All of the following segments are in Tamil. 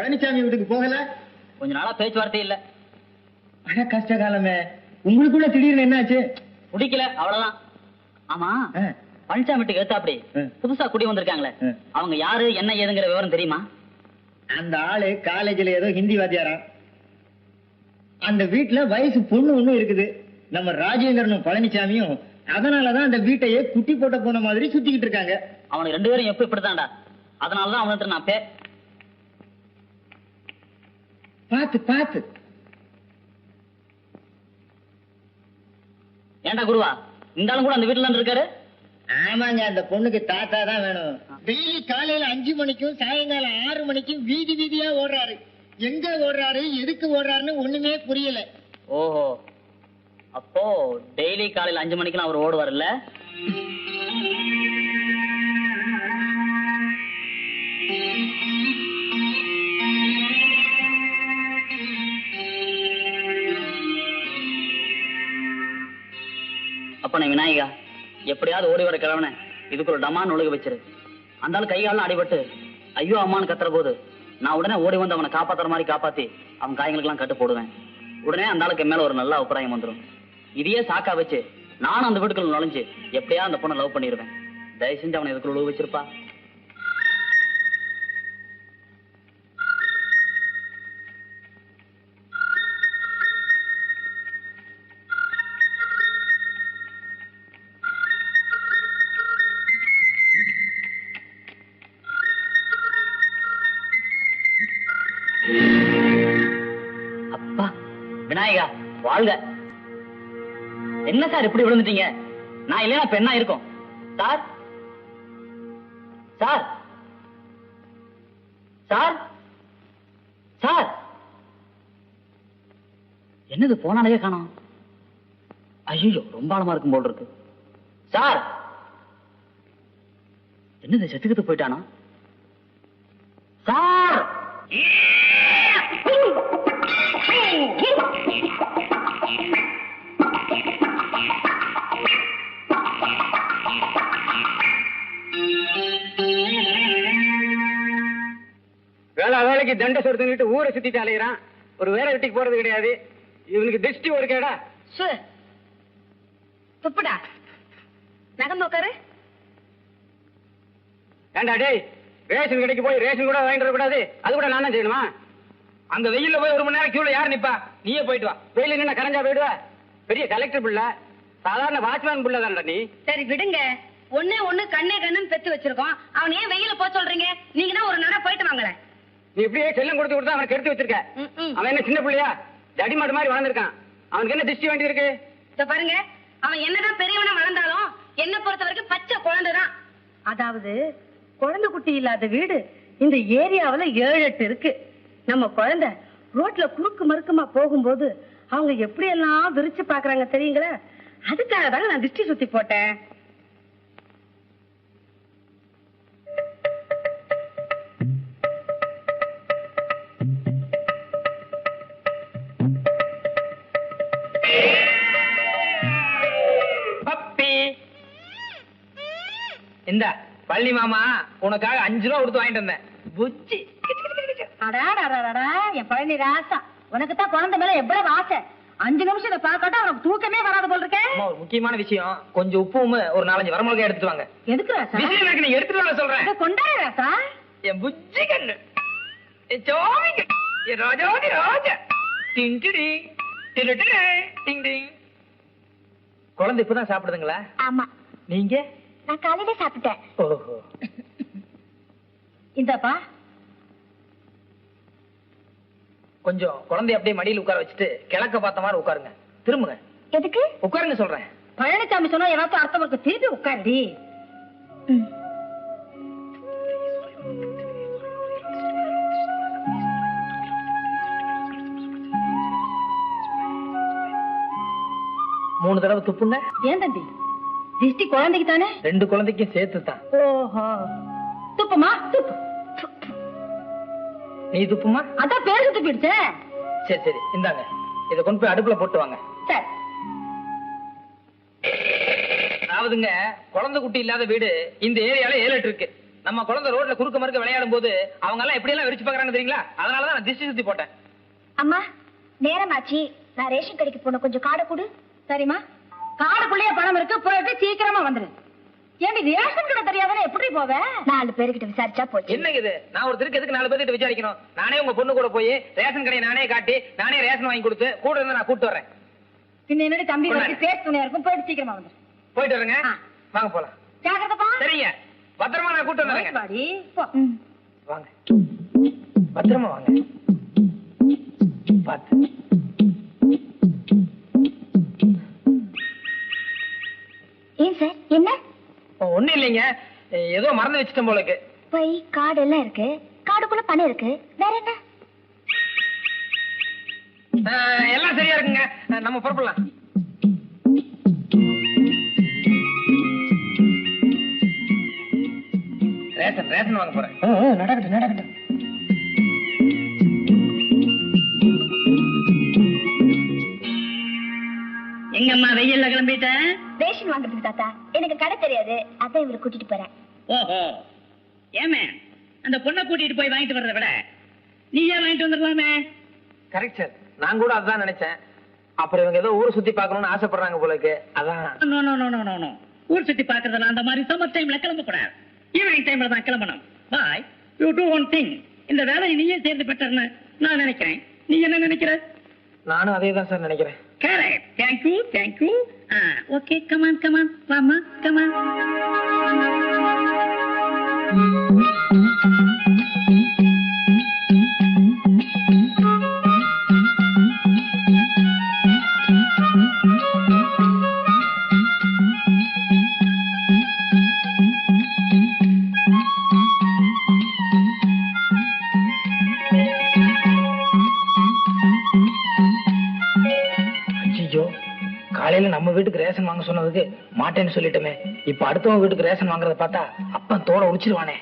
பழனிசாமி வீட்டுக்கு போகல? கொஞ்ச நாளா பேச்சுவார்த்தை இல்ல. அட கஷ்ட காலமே. உங்களுக்குள்ள திடீர்னு என்னாச்சு? பிடிக்கல அவ்வளவுதான். ஆமா பழனிசாமி வீட்டுக்கு எடுத்தா அப்படி ஆ. புதுசா குடி வந்திருக்காங்களே. அவங்க யாரு என்ன ஏதுங்கிற விவரம் தெரியுமா? அந்த ஆளு காலேஜ்ல ஏதோ ஹிந்தி வாத்தியாராம். அந்த வீட்டுல வயசு பொண்ணு ஒண்ணு இருக்குது. நம்ம ராஜேந்திரனும் பழனிசாமியும் அதனாலதான் அந்த வீட்டையே குட்டி போட்ட போன மாதிரி சுத்திக்கிட்டு இருக்காங்க. அவனுக்கு ரெண்டு பேரும் எப்ப இப்படித்தான்டா? அதனாலதான் அவன்கிட்ட நான் பே பாத்து பாத்து ஏன்டா குருவா இந்த ஆளும் கூட அந்த வீட்டுல இருக்காரு? ஆமாங்க அந்த பொண்ணுக்கு தாத்தா தான் வேணும். டெய்லி காலையில அஞ்சு மணிக்கும் சாயங்காலம் ஆறு மணிக்கும் வீதி வீதியா ஓடுறாரு. எங்க ஓடுறாரு எதுக்கு ஓடுறாருன்னு ஒண்ணுமே புரியல. ஓஹோ. அப்போ டெய்லி காலையில அஞ்சு மணிக்கெல்லாம் அவர் ஓடுவார் இல்ல விநாயகா எப்படியாவது ஓடி வர கிழவன இதுக்கு ஒரு டமான் ஒழுக வச்சிரு. அந்த ஆள் கைகாலம் அடிபட்டு ஐயோ அம்மான்னு கத்துற போது நான் உடனே ஓடி வந்து அவனை காப்பாத்துற மாதிரி காப்பாத்தி அவன் காயங்களுக்கெல்லாம் கட்டு போடுவேன். உடனே அந்த ஆளுக்கு மேல ஒரு நல்ல அபிப்பிராயம் வந்துடும் இதையே சாக்கா வச்சு நானும் அந்த வீட்டுக்குள்ள நுழைஞ்சு எப்படியா அந்த பொண்ணை லவ் பண்ணிடுவேன் தயவு செஞ்சு அவனை இதுக்குள்ள உழுவு வச்சிருப்பா. வாழ்க. என்ன சார் இப்படி விழுந்துட்டீங்க? நான் இல்லையா பெண்ணா இருக்கும். சார்? சார்? சார்? சார்? என்னது போனாலே காணோம். ஐயோ ரொம்ப ஆழமா இருக்கும் போல் இருக்கு. சார்? என்னது செத்துக்கிட்டு போயிட்டானா? சார்? ஏ வேலைக்கு தண்டை சொடுத்துக்கிட்டு ஊரை சுத்திட்டு அலையிறான். ஒரு வேலை வெட்டிக்கு போறது கிடையாது. இவனுக்கு திருஷ்டி ஒரு கேடா. துப்புடா. நகர்ந்து உட்காரு ஏண்டா டேய் ரேஷன் கடைக்கு போய் ரேஷன் கூட வாங்கிட்டு கூடாது அது கூட நான் தான் செய்யணுமா? அந்த வெயில்ல போய் ஒரு மணி நேரம் கியூல யார் நிப்பா? நீயே போயிட்டு வா. வெயில நின்னா கரைஞ்சா போயிடுவா. பெரிய கலெக்டர் புள்ள. சாதாரண வாட்ச்மேன் புள்ள தான்டா நீ. சரி விடுங்க. ஒண்ணே ஒண்ணு கண்ணே கண்ணுன்னு பெத்து வச்சிருக்கோம். அவன் ஏன் வெயில போக சொல்றீங்க? நீங்க தான் ஒரு நட போயிட்டு வாங்களேன். நீ இப்படியே செல்லம் கொடுத்து கொடுத்து அவனை கெடுத்து வச்சிருக்க. அவன் என்ன சின்ன பிள்ளையா? ஜடிமாடு மாதிரி வளர்ந்துருக்கான். அவனுக்கு என்ன திருஷ்டி வேண்டி இருக்கு? பாருங்க. அவன் என்னதான் பெரியவனா வளர்ந்தாலும் என்ன பொறுத்த வரைக்கும் பச்சை குழந்தைதான். அதாவது குழந்தை குட்டி இல்லாத வீடு இந்த ஏரியாவுல ஏழு எட்டு இருக்கு. நம்ம குழந்தை ரோட்ல குறுக்கு மறுக்குமா போகும்போது அவங்க எப்படி எல்லாம் விரிச்சு பாக்குறாங்க தெரியுங்களா? அதுக்காக தாங்க நான் திருஷ்டி சுத்தி போட்டேன். இந்த பள்ளி மாமா உனக்காக அஞ்சு ரூபா கொடுத்து வாங்கிட்டு வந்தேன். புச்சி. அடாடாடாடா என் பழனி ராசா. உனக்கு தான் குழந்தை மேல எவ்வளவு ஆசை? அஞ்சு நிமிஷம் இதை பார்க்காட்டா உனக்கு தூக்கமே வராது போல் இருக்கேன் ஒரு முக்கியமான விஷயம். கொஞ்சம் உப்பும் ஒரு நாலஞ்சு வரமிளகாய் எடுத்துட்டு வாங்க. எதுக்கு ராசா? விஷயம் இருக்கு நீ எடுத்துட்டு வாங்க சொல்றேன். கொண்டாடு ராசா. என் புச்சி கண்ணு. என் சோமி என் ராஜாதி ராஜா டிங் டிடு, டிங் டிங். குழந்தை இப்பதான் சாப்பிடுதுங்களா? ஆமா. நீங்க? நான் காலையில சாப்பிட்டேன். ஓஹோ. இந்தாப்பா. கொஞ்சம் குழந்தைய அப்படியே மடியில் உட்கார வச்சுட்டு கிழக்க பார்த்த மாதிரி உட்காருங்க. திரும்புங்க. எதுக்கு? உட்காருங்க சொல்றேன். பழனிசாமி சொன்னா ஏதாச்சும் அர்த்தம் இருக்கு. திருப்பி உட்காருடி. மூணு தடவை துப்புங்க. ஏன் தம்பி? திருஷ்டி குழந்தைக்கு தானே? ரெண்டு குழந்தைக்கும் சேர்த்து தான் ஓஹோ. துப்புமா? துப்பு. நீ துப்புமா? அதான் பேரு துப்பிடுச்சே சரி சரி. இந்தாங்க. இதை கொண்டு போய் அடுப்புல போட்டு வாங்க. சரி. அதாவதுங்க குழந்தை குட்டி இல்லாத வீடு இந்த ஏரியால ஏழு இருக்கு. நம்ம குழந்தை ரோட்ல குறுக்க மறுக்க விளையாடும் போது அவங்க எல்லாம் எப்படி எல்லாம் வெறிச்சு பாக்குறாங்க தெரியுங்களா அதனாலதான் நான் திஷ்டி சுத்தி போட்டேன். அம்மா நேரமாச்சு நான் ரேஷன் கடைக்கு போன கொஞ்சம் காடை கொடு. சரிம்மா? காடுக்குள்ளேயே பணம் இருக்கு போயிட்டு சீக்கிரமா வந்துரு. ஏண்டி ரேஷன் கடை தெரியாதானே? எப்படி போவ? நாலு பேர்கிட்ட விசாரிச்சா போச்சு. என்னங்க இது? நான் ஒருத்தருக்கு எதுக்கு நாலு பேர்கிட்ட விசாரிக்கணும்? நானே உங்க பொண்ணு கூட போய் ரேஷன் கடையை நானே காட்டி நானே ரேஷன் வாங்கி கொடுத்து கூட இருந்து நான் கூட்டு வரேன் பின்ன என்னடி தம்பி. வரைக்கும் பேச துணையா இருக்கும் போயிட்டு சீக்கிரமா வந்துரு. போயிட்டு வரேங்க. வாங்க போலாம். ஜாக்கிரதப்பா சரிங்க. பத்திரமா நான் கூட்டு வந்துடுறேங்க பாடி போ. வாங்க. பத்திரமா வாங்க. பார்த்து. சார் என்ன? ஒண்ணும் இல்லைங்க. ஏதோ மறந்து வச்சுட்டேன் போலக்கு. பை காடு எல்லாம் இருக்கு. காடுக்குள்ள பணம் இருக்கு. வேற என்ன? எல்லாம் சரியா இருக்குங்க. நம்ம புறப்படலாம். ரேஷன் ரேஷன் வாங்க போறேன். நடக்கட்டும் நடக்கட்டும். எங்கம்மா வெயில்ல கிளம்பிட்ட? ரேஷன் வாங்குறதுக்கு தாத்தா. எனக்கு கடை தெரியாது. அதான் இவரை கூட்டிட்டு போறேன். ஓஹோ. ஏமே அந்த பொண்ணை கூட்டிட்டு போய் வாங்கிட்டு வர்றத விட நீயே வாங்கிட்டு வந்துடலாமே? கரெக்ட் சார் நான் கூட அதான் நினைச்சேன். அப்புறம் இவங்க ஏதோ ஊரை சுத்தி பார்க்கணும்னு ஆசைப்படுறாங்க போலக்கு அதான். No no no no no no ஊர் சுத்தி பாக்குறதுல அந்த மாதிரி சம்மர் டைம்ல கிளம்ப கூடாது. ஈவினிங் டைம்ல தான் கிளம்பணும். Bye you do one thing இந்த வேலையை நீயே சேர்ந்து பெற்றன்னு நான் நினைக்கிறேன். நீ என்ன நினைக்கிற? நானும் அதே தான் சார் நினைக்கிறேன். Correct. Thank you. Thank you. Ah, okay. Come on. Come on, Mama. Come on. Ration வாங்க சொன்னதுக்கு மாட்டேன்னு சொல்லிட்டோமே. இப்ப அடுத்தவங்க வீட்டுக்கு ரேஷன் வாங்குறத பார்த்தா அப்பன் தோலை உடிச்சிருவானே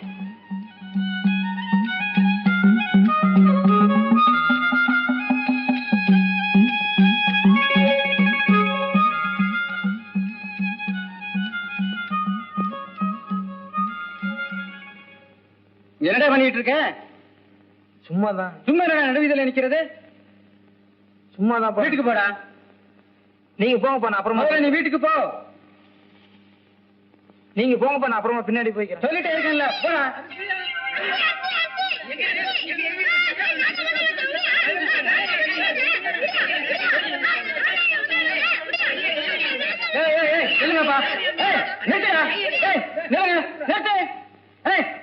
என்னடா பண்ணிட்டு இருக்க? சும்மாதான். சும்மா நடுவீதியில நிக்கிறது? சும்மாதான் வீட்டுக்கு போடா. நீங்க போங்கப்பா நான் அப்புறமா நீ வீட்டுக்கு போ. நீங்க போங்கப்பா நான் அப்புறமா பின்னாடி போய்க்கிறேன். சொல்லிட்டே இருக்கேன்ல போடா.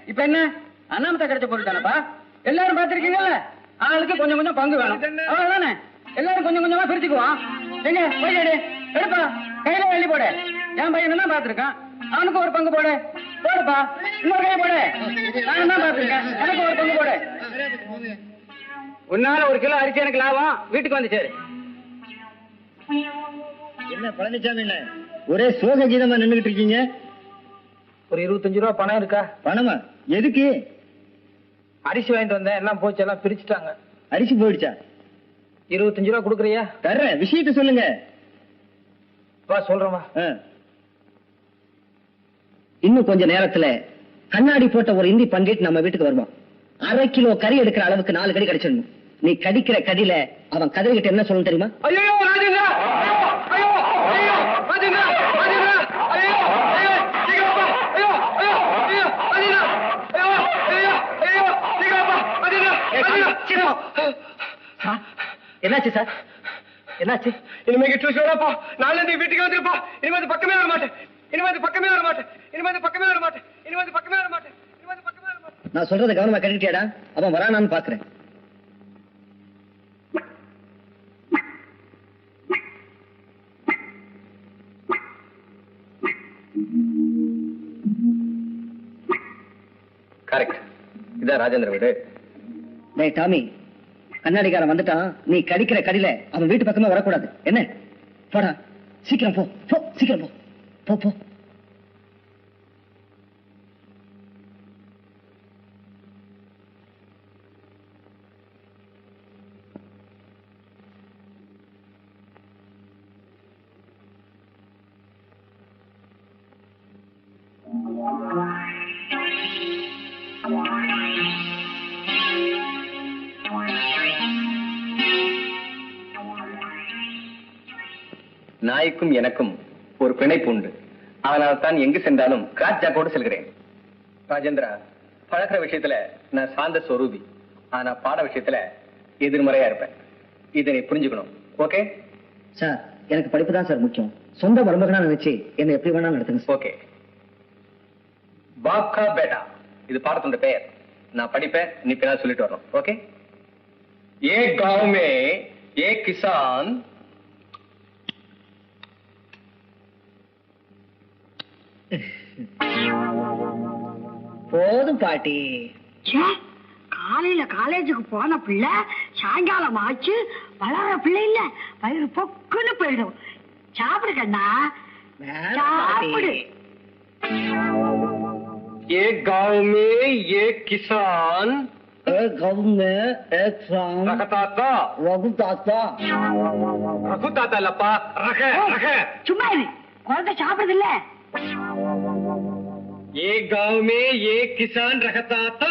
இப்போ என்ன? அண்ணாமத்தை கிடைச்ச பொருள் தானப்பா? எல்லாரும் பார்த்திருக்கீங்கல்ல? ஆளுக்கு கொஞ்சம் கொஞ்சம் பங்கு வேணும். அவ்வளவுதானே? எல்லாரும் கொஞ்சம் கொஞ்சமா பிரிச்சுக்குவான் எங்க போய் எடு. எடுப்பா. கையில வெள்ளி போடு. என் பையன் தான் பார்த்திருக்கான்? அவனுக்கு ஒரு பங்கு போடு. போடுப்பா. இன்னொரு கை போடு. நான் தான் பார்த்திருக்கேன்? எனக்கு ஒரு பங்கு போடு. உன்னால ஒரு கிலோ அரிசி எனக்கு லாபம். வீட்டுக்கு வந்து சேரு. என்ன பழனிசாமி என்ன? ஒரே சோக கீதமா நின்னுகிட்டு இருக்கீங்க? ஒரு இருபத்தஞ்சு ரூபா பணம் இருக்கா? பணமா? எதுக்கு? அரிசி வாங்கிட்டு வந்தேன். எல்லாம் போச்சு. எல்லாம் பிரிச்சுட்டாங்க. அரிசி போயிடுச்சா? இருபத்தஞ்சு ரூபா கொடுக்குறியா? தர்றேன். விஷயத்த சொல்லுங்க. வா சொல்றேன் வா. இன்னும் கொஞ்ச நேரத்துல கண்ணாடி போட்ட ஒரு இந்தி பண்டிட் நம்ம வீட்டுக்கு வருவான் அரை கிலோ கறி எடுக்கிற அளவுக்கு நாலு கறி கிடைச்சிடணும். நீ கடிக்கிற கடியில அவன் கதறிக்கிட்ட என்ன சொல்லணும் தெரியுமா? ஐயோ என்னாச்சு சார்? என்னாச்சு? இனிமே கிட்ட சொல்லப்பா நாளை நீ வீட்டுக்கு வந்துருப்பா. இனிமே இந்த பக்கமே வர மாட்டேன். இனிமே இந்த பக்கமே வர மாட்டேன். இனிமே இந்த பக்கமே வர மாட்டேன். இனிமே இந்த பக்கமே வர மாட்டேன். இனிமே இந்த பக்கமே வர மாட்டேன். நான் சொல்றத கவனமா கேட்டுட்டியாடா அவன் வரானான்னு பாக்குறேன். கரெக்ட் இதான் ராஜேந்திர வீடு. டேய் டாமி. கண்ணாடிக்காரன் வந்துட்டான் நீ கடிக்கிற கடியில அவன் வீட்டு பக்கமே வரக்கூடாது. என்ன? போடா சீக்கிரம் போ போ சீக்கிரம் போ. போ போ. நாய்க்கும் எனக்கும் ஒரு பிணைப்பு உண்டு. அதனால தான் எங்கு சென்றாலும் ராஜாக்கோடு செல்கிறேன். ராஜேந்திரா பழகிற விஷயத்துல நான் சாந்த ஸ்வரூபி ஆனா பாட விஷயத்துல எதிர்மறையா இருப்பேன். இதை புரிஞ்சுக்கணும். ஓகே? சார் எனக்கு படிப்பு தான் சார் முக்கியம். சொந்த மருமகனா நினைச்சு என்ன எப்படி வேணாலும் நடத்துங்க ஓகே. பாப்கா பேட்டா. இது பாடத்தோட பெயர். நான் படிப்பேன் நீ பின்னால் சொல்லிட்டு வரணும். ஓகே? ஏ காவ் ஏ கிசான் போதும் பாட்டி ச்சே காலையில காலேஜுக்கு போன பிள்ளை சாயங்காலம் ஆச்சு வளர பிள்ளை இல்ல வயிறு பொக்குன்னு போயிடும் சாப்பிடு கண்ணா வேணாம் சாப்பிடு பாட்டி एक गांव में एक किसान एक गाँव में एक शाम रखता था रघु दाता रखता था लपा रख रख சும்மா இரு குழந்தை ஏ காவுமே ஏ கிசான் ரகதாத்தா.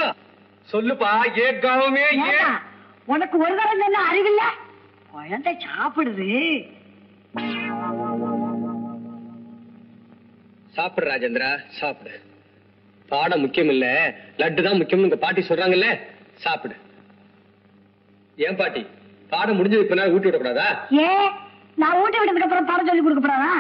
சொல்லுப்பா ஏ காவுமே ஏ உனக்கு ஒரு தரம் சொன்ன அறிவில்ல குழந்தை சாப்பிடுது. சாப்பிடு ராஜேந்திரா சாப்பிடு. பாடம் முக்கியம் இல்ல லட்டு தான் முக்கியம் உங்க பாட்டி சொல்றாங்கல்ல சாப்பிடு. ஏன் பாட்டி? பாடம் முடிஞ்சது இப்ப நான் ஊட்டி விடக்கூடாதா? ஏ நான் ஊட்டி விட பாடம் சொல்லி கொடுக்கப்படாதா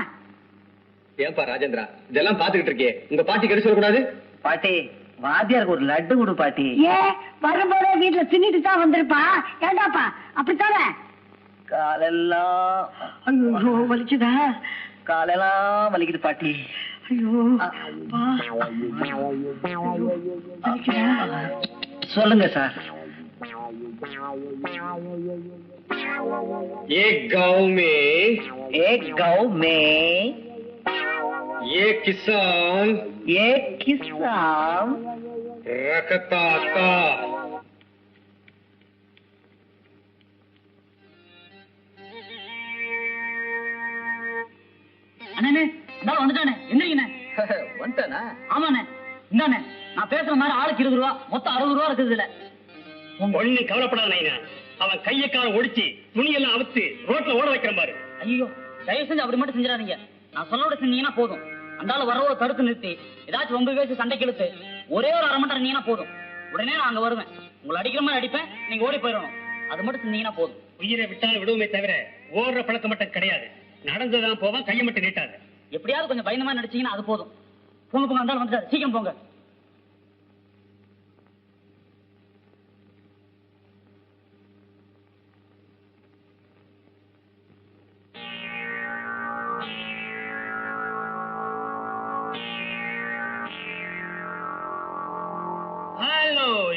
ஏன்பா ராஜேந்திரா? இதெல்லாம் பாத்துக்கிட்டு இருக்கே உங்க பாட்டி கடிச்சிட கூடாது பாட்டி வாத்தியாருக்கு ஒரு லட்டு கொடு பாட்டி. ஏ வரும்போதே வீட்டுல தின்னிட்டு தான் வந்திருப்பா. ஏண்டாப்பா அப்படித்தானே? காலெல்லாம் ஐயோ வலிக்குதா? காலெல்லாம் வலிக்குது பாட்டி. ஐயோ அப்பா. சொல்லுங்க சார். ஏ கவுமே ஏ கௌ में एक किसान एक किसान रखता था அண்ணே இந்தா வந்துட்டானே என்னங்கண்ணே வந்துட்டானா ஆமாண்ணே இந்தாண்ணே நான் பேசுற மாதிரி ஆளுக்கு இருபது ரூபா மொத்தம் அறுபது ரூபா இருக்குது இதுல ஒண்ணு கவலைப்படாத நைனா அவன் கைய கால ஒடிச்சு துணியெல்லாம் அவுத்து ரோட்ல ஓட வைக்கிற பாரு ஐயோ தயவு செஞ்சு அப்படி மட்டும் செஞ்சிடாதீங்க நான் சொல்லோட செஞ்சீங்கன்னா போதும் அந்த ஆளு வரவோட தடுத்து நிறுத்தி. ஏதாச்சும் ரொம்ப பேசி சண்டைக்கு இழுத்து ஒரே ஒரு அரை மணி நேரம் இருந்தீங்கன்னா போதும். உடனே நான் அங்க வருவேன். உங்களை அடிக்கிற மாதிரி அடிப்பேன். நீங்க ஓடி போயிடணும். அது மட்டும் செஞ்சீங்கன்னா போதும். உயிரை விட்டால் விடுவோமே தவிர ஓடுற பழக்கம் மட்டும் கிடையாது. நடந்துதான் போவான் கையை மட்டும் நீட்டாது. எப்படியாவது கொஞ்சம் பயந்த மாதிரி நடிச்சீங்கன்னா அது போதும். போங்க போங்க அந்த ஆள் வந்துட்டாரு. சீக்கிரம் போங்க.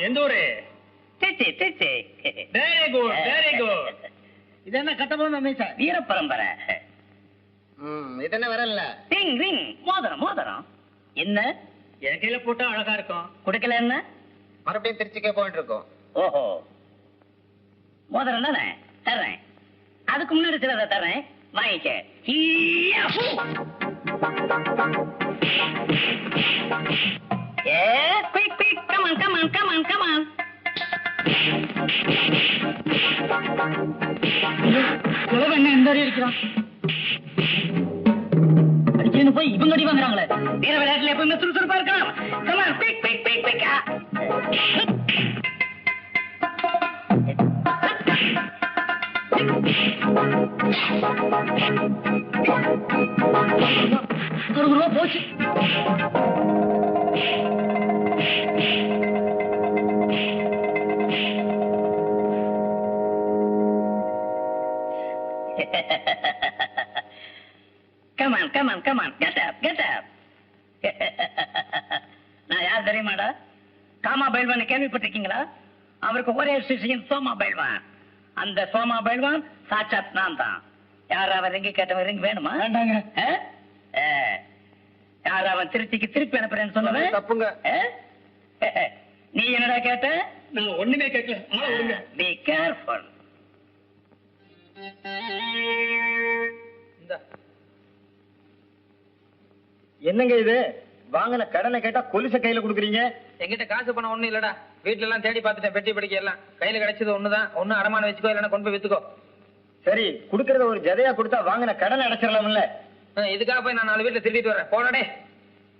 எந்த ஊரு Trichy Trichy very good very good இது என்ன கட்டபொம்மன் மீசா வீர பரம்பரை இது என்ன வரல ரிங் ரிங். மோதிரம் மோதிரம். என்ன? என் கையில போட்டா அழகா இருக்கும். குடுக்கல என்ன? மறுபடியும் திருச்சிக்கே போயிட்டு இருக்கோம். ஓஹோ. மோதிரம் தானே? தர்றேன். அதுக்கு முன்னாடி சிலதை தர்றேன். வாங்கிக்க. ஈயாஹூ. உலகம் இருக்கிறான் on, come on. Get up, get up. நான் யார் தெரியுமாடா? காமா பைல்வான் கேள்விப்பட்டிருக்கீங்களா? அவருக்கு ஒரே சிஷியன் சோமா பைல்வான். அந்த சோமா பைல்வான் சாட்சாத் நான் தான். யார் அவன் ரிங்கி கேட்டவன் ரிங் வேணுமா? வேண்டாங்க. யார் அவன் திருச்சிக்கு திருப்பி அனுப்புறேன்னு சொன்னவன்? தப்புங்க. நீ என்னடா கேட்ட? நான் ஒண்ணுமே கேட்கல. பி கேர்ஃபுல் என்னங்க இது? வாங்கின கடனை கேட்டா கொலுச கையில கொடுக்குறீங்க? என்கிட்ட காசு பணம் ஒண்ணும் இல்லடா. வீட்டுல எல்லாம் தேடி பார்த்துட்டேன். பெட்டி படிக்க எல்லாம். கையில கிடைச்சது ஒண்ணுதான். ஒண்ணு அடமான வச்சுக்கோ இல்லைன்னா கொண்டு போய் வித்துக்கோ. சரி குடுக்கறத ஒரு ஜதையா கொடுத்தா வாங்கின கடன் அடைச்சிடலாம்ல? இதுக்காக போய் நான் நாலு வீட்டுல திருடிட்டு வரேன். போனடே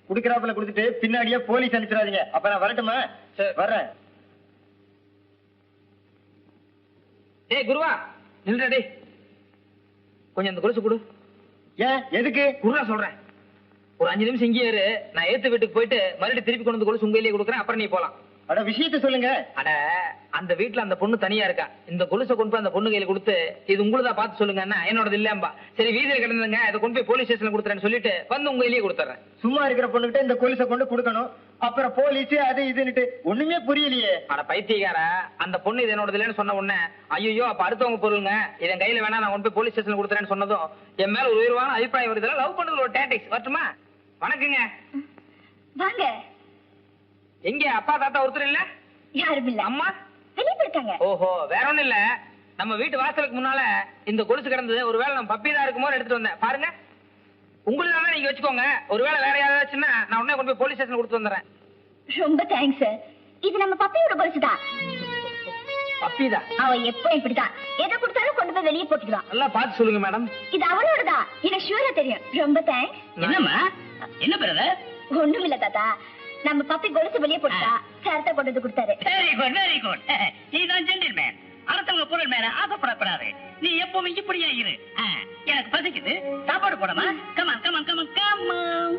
குடுக்கறாப்புல கொடுத்துட்டு பின்னாடியே போலீஸ் அனுப்பிச்சிடாதீங்க. அப்ப நான் வரட்டுமா? சரி. வர்றேன். டேய் குருவா. நில்றா டேய். கொஞ்சம் அந்த கொலுசு கொடு. ஏன்? எதுக்கு? குருவா சொல்றேன். ஒரு அஞ்சு நிமிஷம் இங்கே இரு. நான் ஏத்து வீட்டுக்கு போயிட்டு மறுபடியும் திருப்பி கொண்டு வந்து கையிலேயே கொடுக்குறேன். அப்புறம் நீ போலாம். அட விஷயத்த சொல்லுங்க. அட அந்த வீட்ல அந்த பொண்ணு தனியா இருக்கா? இந்த கொலுசை கொண்டு போய் அந்த பொண்ணு கையில கொடுத்து இது உங்களுதா பார்த்து சொல்லுங்க என்ன என்னோடது இல்லம்பா சரி வீதியில கிடந்துங்க இதை கொண்டு போய் போலீஸ் ஸ்டேஷன்ல கொடுத்துறேன்னு சொல்லிட்டு வந்து உங்க கையிலேயே கொடுத்துறேன். சும்மா இருக்கிற பொண்ணுகிட்ட இந்த கொலுசை கொண்டு கொடுக்கணும். அப்புறம் போலீஸ் அது இதுன்னுட்டு ஒண்ணுமே புரியலையே. அட பைத்தியக்கார அந்த பொண்ணு இது என்னோடது இல்லைன்னு சொன்ன உடனே ஐயோ அப்ப அடுத்தவங்க பொருளுங்க. இதன் கையில வேணா நான் கொண்டு போய் போலீஸ் ஸ்டேஷன்ல கொடுத்துறேன்னு சொன்னதும் என் மேல ஒரு உயர்வான அபிப்பிராயம் வருது. லவ் பண்றது ஒரு டேட்டிக்ஸ் வரட்டுமா? வணக்கங்க. வாங்க. எங்க? அப்பா தாத்தா ஒருத்தர் இல்ல? யாரும் இல்ல. அம்மா? வெளியே போயிருக்காங்க ஓஹோ வேற ஒண்ணும் இல்ல. நம்ம வீட்டு வாசலுக்கு முன்னால இந்த கொலுசு கிடந்தது ஒருவேளை நம்ம பப்பி தான் இருக்குமோ எடுத்துட்டு வந்தேன். பாருங்க. உங்களுக்கு தான் நீங்க வச்சுக்கோங்க. ஒருவேளை வேற யாராச்சுன்னா நான் உடனே கொண்டு போய் போலீஸ் ஸ்டேஷன் கொடுத்து வந்துடுறேன். ரொம்ப தேங்க்ஸ் இது நம்ம பப்பியோட கொலுசு தான். பப்பி தான் அவ எப்போ இப்படிதான். எதை கொடுத்தாலும் கொண்டு போய் வெளியே போட்டுக்கலாம் நல்லா பார்த்து சொல்லுங்க மேடம். இது அவளோடதான் எனக்கு ஷூரா தெரியும். ரொம்ப தேங்க்ஸ் என்னம்மா? என்ன பிரதர்? ஒண்ணும் இல்ல தாத்தா. நம்ம பப்பி கொலுசு வெளியே போட்டுட்டா. சார்த்தா கொண்டு வந்து கொடுத்தாரு. வெரி குட் வெரி குட் நீ தான் ஜென்டில்மேன் அடுத்தவங்க பொருள் மேல ஆசைப்படப்படாது நீ எப்பவும் இப்படியா இரு. எனக்கு பசிக்குது. சாப்பாடு போடமா come on come on come on come on